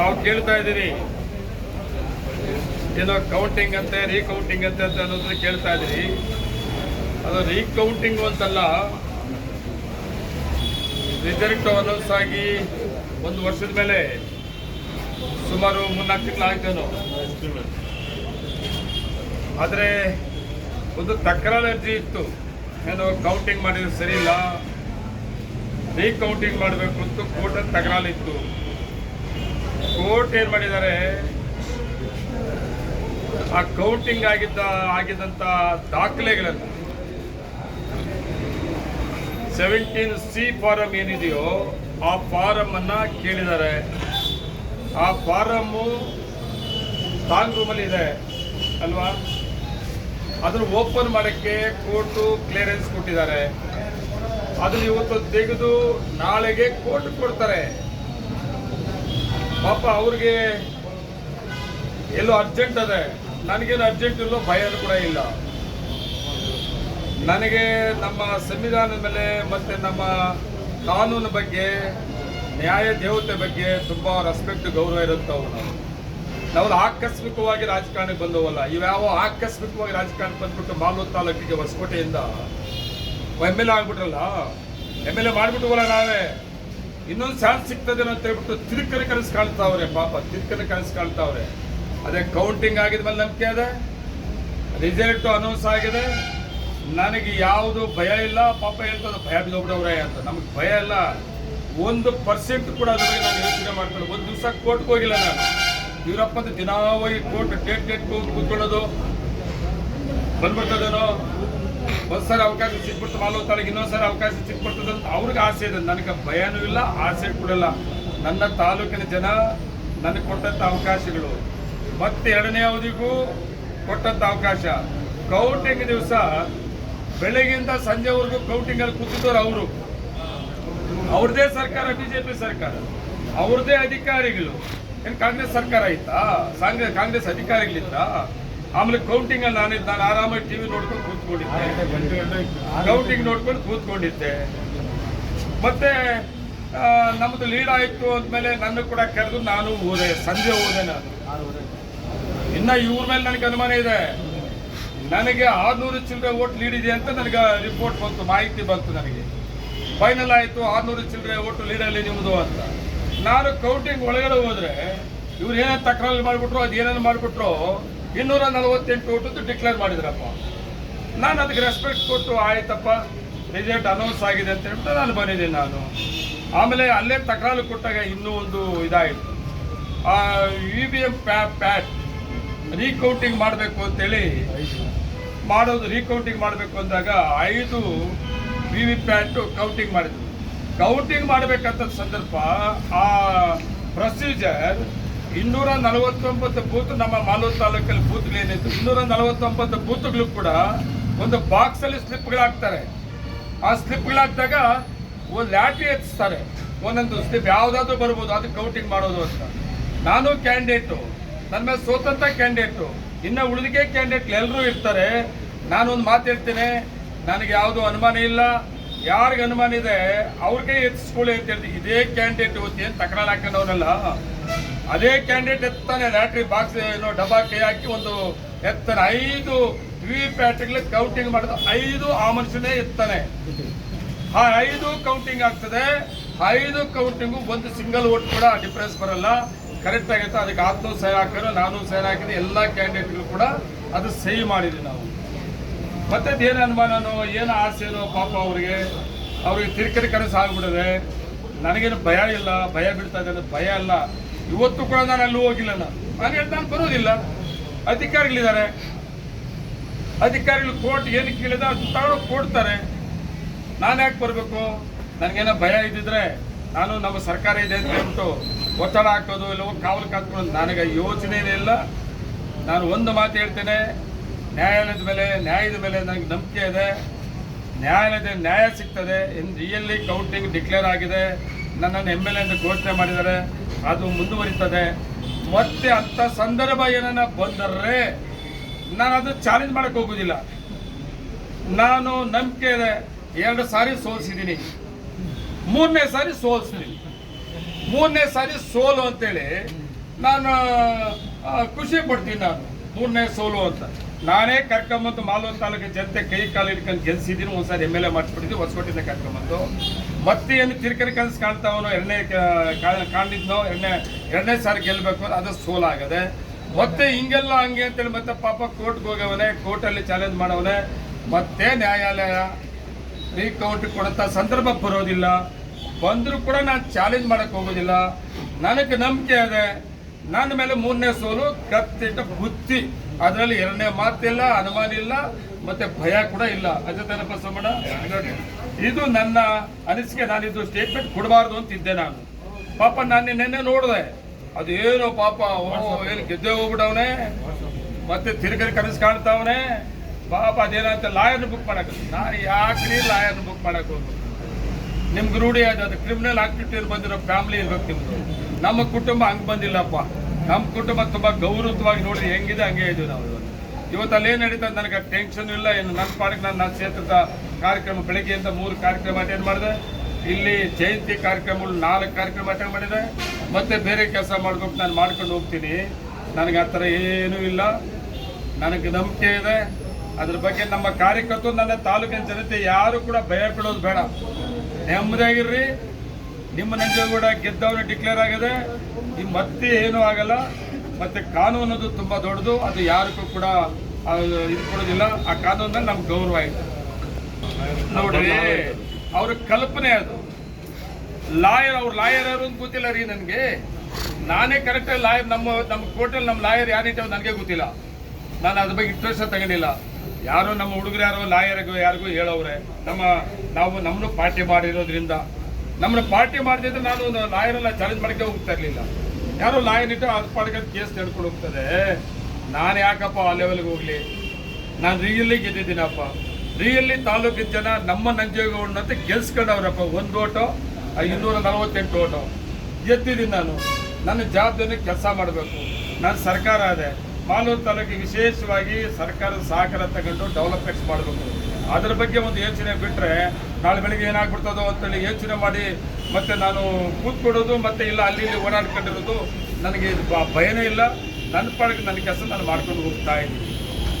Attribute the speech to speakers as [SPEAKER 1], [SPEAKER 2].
[SPEAKER 1] ತಾವು ಕೇಳ್ತಾ ಇದ್ದೀರಿ. ಏನೋ ಕೌಂಟಿಂಗ್ ಅಂತೆ ರೀಕೌಂಟಿಂಗ್ ಅಂತೆ ಅಂತ ಅನ್ನೋದನ್ನ ಕೇಳ್ತಾ ಇದ್ದೀರಿ. ಅದು ರೀಕೌಂಟಿಂಗ್ ಅಂತಲ್ಲ ರಿಸಲ್ಟ್ ಅನೌನ್ಸ್ ಆಗಿ ಒಂದು ವರ್ಷದ ಮೇಲೆ ಸುಮಾರು ಮೂರ್ನಾಲ್ಕು ತಿಂಗಳು ಆಯ್ತೇನೋ ಆದರೆ ಒಂದು ತಕರಾರು ಅರ್ಜಿ ಇತ್ತು. ಏನೋ ಕೌಂಟಿಂಗ್ ಮಾಡಿದ್ರೆ ಸರಿ ಇಲ್ಲ. ರೀಕೌಂಟಿಂಗ್ ಮಾಡಬೇಕು ಅಂತ ಕೋರ್ಟಲ್ಲಿ ತಕರಾಲಿತ್ತು ಕೋರ್ಟ್ ಏನು ಮಾಡಿದ್ದಾರೆ? ಆ ಕೌಂಟಿಂಗ್ ಆಗಿದ್ದ ಆಗಿದ್ದಂಥ ದಾಖಲೆಗಳನ್ನು ಸೆವೆಂಟೀನ್ ಸಿ ಫಾರಂ ಏನಿದೆಯೋ ಆ ಫಾರಂ ಅನ್ನ ಕೇಳಿದ್ದಾರೆ. ಆ ಫಾರಮ್ಮು ಸ್ಟ್ರಾಂಗ್ ರೂಮಲ್ಲಿ ಇದೆ, ಅಲ್ವಾ? ಅದನ್ನು ಓಪನ್ ಮಾಡೋಕ್ಕೆ ಕೋರ್ಟು ಕ್ಲಿಯರೆನ್ಸ್ ಕೊಟ್ಟಿದ್ದಾರೆ. ಅದನ್ನು ಇವತ್ತು ತೆಗೆದು ನಾಳೆಗೆ ಕೋರ್ಟ್ ಕೊಡ್ತಾರೆ. ಪಾಪ ಅವ್ರಿಗೆ ಎಲ್ಲೋ ಅರ್ಜೆಂಟ್ ಅದೇ. ನನಗೇನು ಅರ್ಜೆಂಟ್ ಇಲ್ಲೋ ಭಯನೂ ಕೂಡ ಇಲ್ಲ. ನನಗೆ ನಮ್ಮ ಸಂವಿಧಾನದ ಮೇಲೆ ಮತ್ತು ನಮ್ಮ ಕಾನೂನು ಬಗ್ಗೆ, ನ್ಯಾಯ ದೇವತೆ ಬಗ್ಗೆ ತುಂಬ ರೆಸ್ಪೆಕ್ಟ್ ಗೌರವ ಇರುತ್ತವು ನಾವು ನಾವು ಆಕಸ್ಮಿಕವಾಗಿ ರಾಜಕಾರಣಕ್ಕೆ ಬಂದವಲ್ಲ. ಇವ್ಯಾವ ಆಕಸ್ಮಿಕವಾಗಿ ರಾಜಕಾರಣಕ್ಕೆ ಬಂದ್ಬಿಟ್ಟು ಮಾಲೂರು ತಾಲೂಕಿಗೆ ಹೊಸಕೋಟೆಯಿಂದ ಎಂ ಎಲ್ ಎ ಆಗ್ಬಿಟ್ರಲ್ಲ? ಎಂ ಎಲ್ ಎ ಮಾಡಿಬಿಟ್ಟವಲ್ಲ ನಾವೇ. ಇನ್ನೊಂದು ಚಾನ್ಸ್ ಸಿಗ್ತದೆ ಅಂತ ಹೇಳ್ಬಿಟ್ಟು ತಿರುಕನ ಕನಸು ಕಾಣ್ತಾವ್ರೆ, ಪಾಪ ತಿರುಕನ ಕನಸು ಕಾಣ್ತಾವ್ರೆ. ಅದೇ ಕೌಂಟಿಂಗ್ ಆಗಿದ ಮೇಲೆ ನಂಬಿಕೆ ಅದೇ ರಿಸಲ್ಟ್ ಅನೌನ್ಸ್ ಆಗಿದೆ. ನನಗೆ ಯಾವುದು ಭಯ ಇಲ್ಲ, ಪಾಪ ಹೇಳ್ತದೆ ಭಯ ಬಿದ್ದೋಗ್ಬಿಡವ್ರೆ ಅಂತ. ನಮಗೆ ಭಯ ಇಲ್ಲ. ಒಂದು ಪರ್ಸೆಂಟ್ ಕೂಡ ಅದ್ರ ಬಗ್ಗೆ ನಾನು ಯೋಚನೆ ಮಾಡ್ಕೊಂಡು ಒಂದು ದಿವಸ ಕೋರ್ಟ್ಗೆ ಹೋಗಿಲ್ಲ ನಾನು. ಇವರಪ್ಪ ದಿನ ಹೋಗಿ ಕೋರ್ಟ್ ಡೇಟ್ ಡೇಟ್ ಕೂತ್ಕೊಳ್ಳೋದು. ಬಂದ್ಬಿಡ್ತದೇನೋ? ಒಂದ್ಸರಿ ಅವಕಾಶ ಸಿಕ್ಬಿಡ್ತು ಮಾಲೂರು ಇನ್ನೊಂದು ಸರ್ ಅವಕಾಶ ಸಿಕ್ಬಿಡ್ತದೆ ಅಂತ ಅವ್ರಿಗೆ ಆಸೆ ಇದೆ. ನನಗೆ ಭಯನೂ ಇಲ್ಲ, ಆಸೆ ಕೊಡಲ್ಲ ನನ್ನ ತಾಲೂಕಿನ ಜನ ನನಗೆ ಕೊಟ್ಟಂಥ ಅವಕಾಶಗಳು. ಮತ್ತೆ ಎರಡನೇ ಅವಧಿಗೂ ಕೊಟ್ಟಂಥ ಅವಕಾಶ. ಕೌಂಟಿಂಗ್ ದಿವಸ ಬೆಳಗ್ಗಿಂದ ಸಂಜೆವರೆಗೂ ಕೌಂಟಿಂಗಲ್ಲಿ ಕೂತಿದ್ದವ್ರು ಅವರು. ಅವ್ರದ್ದೇ ಸರ್ಕಾರ, ಬಿಜೆಪಿ ಸರ್ಕಾರ. ಅವ್ರದ್ದೇ ಅಧಿಕಾರಿಗಳು. ಏನು ಕಾಂಗ್ರೆಸ್ ಸರ್ಕಾರ ಇತ್ತಾ ಕಾಂಗ್ರೆಸ್ ಕಾಂಗ್ರೆಸ್ ಅಧಿಕಾರಿಗಳಿತ್ತ ಆಮೇಲೆ ಕೌಂಟಿಂಗ್ ಅಲ್ಲಿ ನಾನಿದ್ದು, ನಾನು ಆರಾಮಾಗಿ ಟಿವಿ ನೋಡ್ಕೊಂಡು ಕೂತ್ಕೊಂಡಿದ್ದೆ. ಕೌಂಟಿಂಗ್ ನೋಡ್ಕೊಂಡು ಕೂತ್ಕೊಂಡಿದ್ದೆ. ಮತ್ತೆ ನಮ್ಮದು ಲೀಡ್ ಆಯ್ತು ಅಂದ್ಮೇಲೆ ನನ್ನ ಕೂಡ ಕರೆದು ನಾನು ಹೋದೆ, ಸಂಜೆ ಹೋದೆ ನಾನು. ಇನ್ನ ಇವ್ರ ಮೇಲೆ ನನಗೆ ಅನುಮಾನ ಇದೆ. ನನಗೆ ಆರ್ನೂರು ಚಿಲ್ಲರೆ ಓಟ್ ಲೀಡ್ ಇದೆ ಅಂತ ನನಗೆ ರಿಪೋರ್ಟ್ ಬಂತು, ಮಾಹಿತಿ ಬಂತು ನನಗೆ. ಫೈನಲ್ ಆಯಿತು, ಆರ್ನೂರು ಚಿಲ್ಲರೆ ಓಟು ಅಲ್ಲಿ ನಿಮ್ಮದು ಅಂತ. ನಾನು ಕೌಂಟಿಂಗ್ ಒಳಗಡೆ ಹೋದ್ರೆ, ಇವ್ರು ಏನೇನು ತಕರಾರು ಮಾಡಿಬಿಟ್ರು, ಅದು ಏನೇನು ಮಾಡಿಬಿಟ್ರು ಇನ್ನೂರ ನಲವತ್ತೆಂಟು ಊಟದ್ದು ಡಿಕ್ಲೇರ್ ಮಾಡಿದ್ರಪ್ಪ. ನಾನು ಅದಕ್ಕೆ ರೆಸ್ಪೆಕ್ಟ್ ಕೊಟ್ಟು, ಆಯ್ತಪ್ಪ ರಿಸಲ್ಟ್ ಅನೌನ್ಸ್ ಆಗಿದೆ ಅಂತ ಹೇಳ್ಬಿಟ್ಟು ನಾನು ಬಂದಿದ್ದೀನಿ ನಾನು. ಆಮೇಲೆ ಅಲ್ಲೇ ತಕರಾರು ಕೊಟ್ಟಾಗ ಇನ್ನೂ ಒಂದು ಇದಾಯಿತು. ಇ ವಿ ಎಂ ಪ್ಯಾ, ಪ್ಯಾಟ್ ರೀಕೌಂಟಿಂಗ್ ಮಾಡಬೇಕು ಅಂತೇಳಿ ಮಾಡೋದು ರೀಕೌಂಟಿಂಗ್ ಮಾಡಬೇಕು ಅಂದಾಗ ಐದು ವಿ ವಿ ಪ್ಯಾಟು ಕೌಂಟಿಂಗ್ ಮಾಡಿದ್ರು. ಕೌಂಟಿಂಗ್ ಮಾಡಬೇಕಂತ ಸಂದರ್ಭ ಆ ಪ್ರೊಸೀಜರ್ ಇನ್ನೂರ ನಲವತ್ತೊಂಬತ್ತು ಬೂತ್ ನಮ್ಮ ಮಾಲೂರು ತಾಲೂಕಲ್ಲಿ ಬೂತ್ಗಳೇನಿತ್ತು ಇನ್ನೂರ ನಲವತ್ತೊಂಬತ್ತು ಬೂತ್ಗಳು ಕೂಡ ಒಂದು ಬಾಕ್ಸಲ್ಲಿ ಸ್ಲಿಪ್ಗಳಾಗ್ತಾರೆ. ಆ ಸ್ಲಿಪ್ಗಳಾಗ್ದಾಗ ಒಂದು ಲ್ಯಾಟ್ರಿ ಎತ್ತಿಸ್ತಾರೆ ಒಂದೊಂದು ಸ್ಲಿಪ್ ಯಾವುದಾದ್ರೂ ಬರ್ಬೋದು ಅದು ಕೌಂಟಿಂಗ್ ಮಾಡೋದು ಅಂತ. ನಾನು ಕ್ಯಾಂಡಿಡೇಟು ನನ್ನ ಮೇಲೆ ಸ್ವತಂತ್ರ ಕ್ಯಾಂಡಿಡೇಟು, ಇನ್ನು ಉಳಿದಿಗೆ ಕ್ಯಾಂಡಿಡೇಟ್ ಎಲ್ಲರೂ ಇರ್ತಾರೆ. ನಾನು ಒಂದು ಮಾತು ಹೇಳ್ತೇನೆ, ನನಗೆ ಯಾವುದೂ ಅನುಮಾನ ಇಲ್ಲ. ಯಾರಿಗೆ ಅನುಮಾನ ಇದೆ ಅವ್ರಿಗೆ ಎತ್ತಿಸ್ಕೊಳ್ಳಿ ಅಂತ ಹೇಳ್ತೀನಿ ಇದೇ ಕ್ಯಾಂಡಿಡೇಟ್ ಓದ್ತೀನಿ ತಕರಾರು ಹಾಕೊಂಡವನಲ್ಲ ಅದೇ ಕ್ಯಾಂಡಿಡೇಟ್ ಎತ್ತಾನೆ ಲ್ಯಾಟ್ರಿ ಬಾಕ್ಸ್ ಏನೋ ಡಬ್ಬಾ ಕೈ ಹಾಕಿ ಒಂದು ಎತ್ತಾನೆ. ಐದು ವಿ ಪ್ಯಾಟ್ಗಳಲ್ಲಿ ಕೌಂಟಿಂಗ್ ಮಾಡಿದ ಐದು ಆ ಮನುಷ್ಯನೇ ಎತ್ತಾನೆ. ಆ ಐದು ಕೌಂಟಿಂಗ್ ಆಗ್ತದೆ. ಐದು ಕೌಂಟಿಂಗು ಒಂದು ಸಿಂಗಲ್ ಓಟ್ ಕೂಡ ಡಿಫರೆನ್ಸ್ ಬರಲ್ಲ. ಕರೆಕ್ಟ್ ಆಗುತ್ತೆ ಅದಕ್ಕೆ ಆತ್ಮ ಸೈನ್ ಹಾಕಿದ್ರು ನಾನು ಸೈನ್ ಹಾಕಿದ್ರೆ ಎಲ್ಲ ಕ್ಯಾಂಡಿಡೇಟ್ಗಳು ಕೂಡ ಅದು ಸಹಿ ಮಾಡಿದ್ವಿ ನಾವು. ಮತ್ತೆ ಏನು ಅನುಮಾನನೋ ಏನು ಆಸೆನೋ ಪಾಪ ಅವರಿಗೆ? ಅವ್ರಿಗೆ ತಿರ್ಕರಿ ಕನಸು ಆಗ್ಬಿಡದೆ ನನಗೇನು ಭಯ ಇಲ್ಲ, ಭಯ ಬಿಡ್ತಾ ಇದೆ ಭಯ ಅಲ್ಲ. ಇವತ್ತು ಕೂಡ ನಾನು ಅಲ್ಲೂ ಹೋಗಿಲ್ಲ ನಾನು. ನಾನು ಹೇಳ್ತಾನೆ ಬರೋದಿಲ್ಲ ಅಧಿಕಾರಿಗಳಿದ್ದಾರೆ. ಅಧಿಕಾರಿಗಳು ಕೋರ್ಟ್ ಏನು ಕೇಳಿದ, ಅದು ತಗೊಂಡು ಕೊಡ್ತಾರೆ. ನಾನು ಯಾಕೆ ಬರಬೇಕು? ನನಗೇನೋ ಭಯ ಇದ್ದಿದ್ರೆ ನಾನು ನಮ್ಮ ಸರ್ಕಾರ ಇದೆ ಅಂತ ಹೇಳ್ಬಿಟ್ಟು ಒತ್ತಡ ಹಾಕೋದು ಇಲ್ಲವೋ, ಕಾವಲು ಕಾತ್ಕೊಳ್ಳೋದು ನನಗೆ ಯೋಚನೆ ಇಲ್ಲ. ನಾನು ಒಂದು ಮಾತು ಹೇಳ್ತೇನೆ, ನ್ಯಾಯಾಲಯದ ಮೇಲೆ, ನ್ಯಾಯದ ಮೇಲೆ ನನಗೆ ನಂಬಿಕೆ ಇದೆ. ನ್ಯಾಯಾಲಯದ ನ್ಯಾಯ ಸಿಗ್ತದೆ ಇನ್ ರಿಯಲ್ಲಿ ಕೌಂಟಿಂಗ್ ಡಿಕ್ಲೇರ್ ಆಗಿದೆ. ನನ್ನನ್ನು ಎಂ ಎಲ್ ಎ ಅಂತ ಘೋಷಣೆ ಮಾಡಿದ್ದಾರೆ. ಅದು ಮುಂದುವರಿತದೆ. ಮತ್ತೆ ಅಂಥ ಸಂದರ್ಭ ಏನನ್ನ ಬಂದರೆ ನಾನು ಅದು ಚಾಲೆಂಜ್ ಮಾಡಕ್ಕೆ ಹೋಗೋದಿಲ್ಲ. ನಾನು ನಂಬಿಕೆ ಇದೆ ಎರಡು ಸಾರಿ ಸೋಲ್ಸಿದ್ದೀನಿ. ಮೂರನೇ ಸಾರಿ ಸೋಲ್ಸಿದ್ದೀನಿ ಮೂರನೇ ಸಾರಿ ಸೋಲು ಅಂತೇಳಿ ನಾನು ಖುಷಿ ಪಡ್ತೀನಿ ನಾನು. ಮೂರನೇ ಸೋಲು ಅಂತ. ನಾನೇ ಕರ್ಕೊಂಬಂದು ಮಾಲೂರು ತಾಲೂಕಿನ ಜನತೆ ಕೈ ಕಾಲು ಹಿಡ್ಕೊಂಡು ಗೆಲ್ಸಿದ್ದೀನಿ. ಒಂದ್ಸಾರಿ ಎಂ ಎಲ್ ಎ ಮಾಡಿಸ್ಬಿಟ್ಟಿದ್ದೀನಿ, ಹೊಸಕೋಟೆಯಿಂದ ಕರ್ಕೊಂಬಂದು ಮತ್ತೆ ಏನು ಕಿರಿಕಿರಿ ಕನಸು ಕಾಣ್ತಾವನೋ, ಎರಡನೇ ಕಾಣಿದ್ನೋ ಎರಡನೇ ಎರಡನೇ ಸಾರಿ ಗೆಲ್ಲಬೇಕು ಅದು ಸೋಲಾಗದೆ ಮತ್ತೆ ಹಿಂಗೆಲ್ಲ ಹಂಗೆ ಅಂತೇಳಿ ಮತ್ತೆ ಪಾಪ ಕೋರ್ಟ್ಗೆ ಹೋಗವನೆ, ಕೋರ್ಟಲ್ಲಿ ಚಾಲೆಂಜ್ ಮಾಡವನೆ, ಮತ್ತೆ ನ್ಯಾಯಾಲಯ ರೀಕೌಂಟ್ ಕೊಡಂತ ಸಂದರ್ಭ ಬರೋದಿಲ್ಲ. ಬಂದರೂ ಕೂಡ ನಾನು ಚಾಲೆಂಜ್ ಮಾಡಕ್ ಹೋಗೋದಿಲ್ಲ. ನನಗೆ ನಂಬಿಕೆ ಇದೆ. ನನ್ನ ಮೇಲೆ ಮೂರನೇ ಸೋಲು, ಕತ್ತಿಟ್ಟ ಬುತ್ತಿ. ಅದರಲ್ಲಿ ಎರಡನೇ ಮಾತಿಲ್ಲ, ಅನುಮಾನ ಇಲ್ಲ, ಮತ್ತೆ ಭಯ ಕೂಡ ಇಲ್ಲ. ಅಜತನಪ್ಪ ಸೋಮಣ್ಣ? ಇದು ನನ್ನ ಅನಿಸಿಕೆ, ನಾನಿದು ಸ್ಟೇಟ್ಮೆಂಟ್ ಕೊಡಬಾರ್ದು ಅಂತಿದ್ದೆ ನಾನು. ಪಾಪ ನಾನು ನಿನ್ನೆ ನೋಡಿದೆ. ಅದೇನೋ ಪಾಪ, ಓ, ಏನು ಗೆದ್ದೆ ಹೋಗ್ಬಿಟ್ಟವನೆ. ಮತ್ತೆ ತಿರುಗರಿ ಕನಸು ಕಾಣ್ತಾವನೆ. ಪಾಪ ಅದೇನಂತ ಲಾಯರ್ನ ಬುಕ್ ಮಾಡಕ್ಕೆ ನಾನು ಯಾಕ್ರಿ ಲಾಯರ್ನ ಬುಕ್ ಮಾಡಕ್ ಹೋಗ್ಬೇಕು ನಿಮ್ಗೆ ರೂಢಿ ಅದು ಅದು ಕ್ರಿಮಿನಲ್ ಆಕ್ಟಿವಿಟಿ ಬಂದಿರೋ ಫ್ಯಾಮಿಲಿ ಇರ್ಬೇಕು ನಿಮ್ದು. ನಮ್ಮ ಕುಟುಂಬ ಹಂಗೆ ಬಂದಿಲ್ಲಪ್ಪ. ನಮ್ಮ ಕುಟುಂಬ ತುಂಬಾ ಗೌರವವಾಗಿ ನೋಡಿ ಹೆಂಗಿದೆ, ಹಂಗೆ ಇದ್ದೀವಿ ನಾವು. ಇವತ್ತು ಅಲ್ಲೇ ನಡೀತದೆ ನನಗೆ ಟೆನ್ಷನ್ ಇಲ್ಲ. ಏನು ನನ್ನ ಪಾಡಿಗೆ ನಾನು ನನ್ನ ಕ್ಷೇತ್ರದ ಕಾರ್ಯಕ್ರಮ ಬೆಳಗ್ಗೆಯಿಂದ ಮೂರು ಕಾರ್ಯಕ್ರಮ ಅಟೆಂಡ್ ಮಾಡಿದೆ. ಇಲ್ಲಿ ಜಯಂತಿ ಕಾರ್ಯಕ್ರಮಗಳು ನಾಲ್ಕು ಕಾರ್ಯಕ್ರಮ ಅಟೆಂಡ್ ಮಾಡಿದೆ. ಮತ್ತೆ ಬೇರೆ ಕೆಲಸ ಮಾಡ್ಕೊಂಡು ನಾನು ಮಾಡ್ಕೊಂಡು ಹೋಗ್ತೀನಿ. ನನಗೆ ಆ ಥರ ಏನೂ ಇಲ್ಲ. ನನಗೆ ನಂಬಿಕೆ ಇದೆ. ಅದ್ರ ಬಗ್ಗೆ ನಮ್ಮ ಕಾರ್ಯಕರ್ತರು ನನ್ನ ತಾಲೂಕಿನ ಜನತೆ ಯಾರು ಕೂಡ ಭಯ ಪಡೋದು ಬೇಡ. ನೆಮ್ಮದಿಯಾಗಿರ್ರಿ. ನಿಮ್ಮ ನಂಜನಗೂಡ ಗೆದ್ದವನು ಡಿಕ್ಲೇರ್ ಆಗಿದೆ. ಈ ಮತ್ತೆ ಏನೂ ಆಗಲ್ಲ. ಮತ್ತೆ ಕಾನೂನು ಅನ್ನೋದು ತುಂಬಾ ದೊಡ್ಡದು, ಅದು ಯಾರಿಗೂ ಕೂಡ ಇದು ಕೊಡೋದಿಲ್ಲ. ಆ ಕಾನೂನಲ್ಲಿ ನಮ್ಗೆ ಗೌರವ ಇದೆ. ನೋಡ್ರಿ, ಅವ್ರ ಕಲ್ಪನೆ ಅದು. ಲಾಯರ್, ಅವ್ರ ಲಾಯರ್ ಯಾರು ಅಂತ ಗೊತ್ತಿಲ್ಲ ರೀ ನನಗೆ. ನಾನೇ ಕರೆಕ್ಟಾಗಿ ಲಾಯರ್, ನಮ್ಮ ನಮ್ಮ ಕೋರ್ಟಲ್ಲಿ ನಮ್ಮ ಲಾಯರ್ ಯಾರಿಟ್ಟವು ನನಗೆ ಗೊತ್ತಿಲ್ಲ. ನಾನು ಅದ್ರ ಬಗ್ಗೆ ಇಂಟ್ರೆಸ್ಟ್ ತಗೊಂಡಿಲ್ಲ. ಯಾರೋ ನಮ್ಮ ಹುಡುಗರು ಯಾರೋ ಲಾಯರ್ಗೂ, ಯಾರಿಗೂ ಹೇಳೋವ್ರೆ. ನಮ್ಮ, ನಾವು ನಮ್ಮನ್ನು ಪಾರ್ಟಿ ಮಾಡಿರೋದ್ರಿಂದ. ನಮ್ಮನ್ನ ಪಾರ್ಟಿ ಮಾಡಿದ್ರೆ ನಾನು ಒಂದು ಲಾಯರೆಲ್ಲ ಚಾಲೆಂಜ್ ಮಾಡಕ್ಕೆ ಹೋಗ್ತಾ ಇರಲಿಲ್ಲ. ಯಾರೋ ಲಾಯನ್ ಇಟ್ಟು ಅದ್ರ ಪಾಡಿಗೆ ಕೇಸ್ ನಡ್ಕೊಂಡು ಹೋಗ್ತದೆ. ನಾನು ಯಾಕಪ್ಪ ಆ ಲೆವೆಲ್ಗೆ ಹೋಗ್ಲಿ? ನಾನು ರಿಯಲ್ಲಿ ಗೆದ್ದಿದ್ದೀನಪ್ಪ. ರಿಯಲ್ಲಿ ತಾಲೂಕಿನ ಜನ ನಮ್ಮ ನಂಜೇಗೌಡನಂತೆ ಗೆಲ್ಸ್ಕೊಂಡವ್ರಪ್ಪ. ಒಂದು ಓಟು ಇನ್ನೂರ ನಲವತ್ತೆಂಟು ಓಟು. ಗೆದ್ದಿದ್ದೀನಿ ನಾನು. ನನ್ನ ಜವಾಬ್ದಾರಿ ಕೆಲಸ ಮಾಡಬೇಕು. ನಾನು ಸರ್ಕಾರ ಅದೇ ಮಾಲೂರು ತಾಲೂಕಿಗೆ ವಿಶೇಷವಾಗಿ ಸರ್ಕಾರದ ಸಹಕಾರ ತಗೊಂಡು ಡೆವಲಪ್ಮೆಂಟ್ಸ್ ಮಾಡಬೇಕು. ಅದ್ರ ಬಗ್ಗೆ ಒಂದು ಯೋಚನೆ ಬಿಟ್ಟರೆ ನಾಳೆ ಬೆಳಿಗ್ಗೆ ಏನಾಗ್ಬಿಡ್ತದೋ ಅಂತೇಳಿ ಯೋಚನೆ ಮಾಡಿ ಮತ್ತೆ ನಾನು ಕೂತ್ಕೊಡೋದು ಮತ್ತೆ ಇಲ್ಲ ಅಲ್ಲಿ ಓಡಾಡ್ಕೊಂಡಿರೋದು, ನನಗೆ ಭಯನೇ ಇಲ್ಲ. ನನ್ನ ಪಾಡಿಗೆ ನನ್ನ ಕೆಲಸ ನಾನು ಮಾಡ್ಕೊಂಡು ಹೋಗ್ತಾ ಇದ್ದೀನಿ.